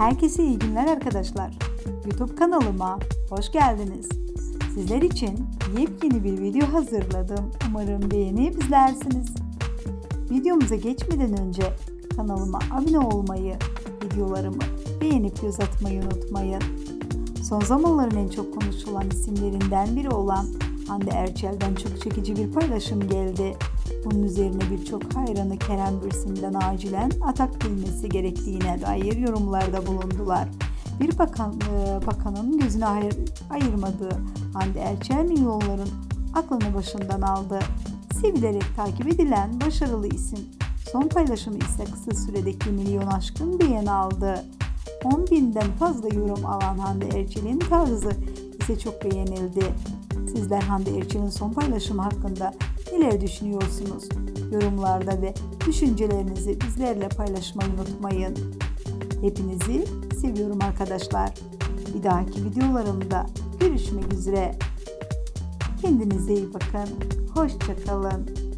Herkese iyi günler arkadaşlar. YouTube kanalıma hoş geldiniz. Sizler için yepyeni bir video hazırladım. Umarım beğenip izlersiniz. Videomuza geçmeden önce kanalıma abone olmayı, videolarımı beğenip göz atmayı unutmayın. Son zamanların en çok konuşulan isimlerinden biri olan Hande Erçel'den çok çekici bir paylaşım geldi. Bunun üzerine birçok hayranı Kerem Bürsin'den acilen atak bilmesi gerektiğine dair yorumlarda bulundular. Bir bakan, e, bakanın gözüne ayır, ayırmadığı Hande Erçel milyonların aklını başından aldı. Sevilerek takip edilen başarılı isim son paylaşımı ise kısa süredeki milyon aşkın beğeni aldı. 10 binden fazla yorum alan Hande Erçel'in tarzı ise çok beğenildi. Sizler Hande Erçel'in son paylaşımı hakkında neler düşünüyorsunuz? Yorumlarda ve düşüncelerinizi bizlerle paylaşmayı unutmayın. Hepinizi seviyorum arkadaşlar. Bir dahaki videolarımda görüşmek üzere. Kendinize iyi bakın. Hoşçakalın.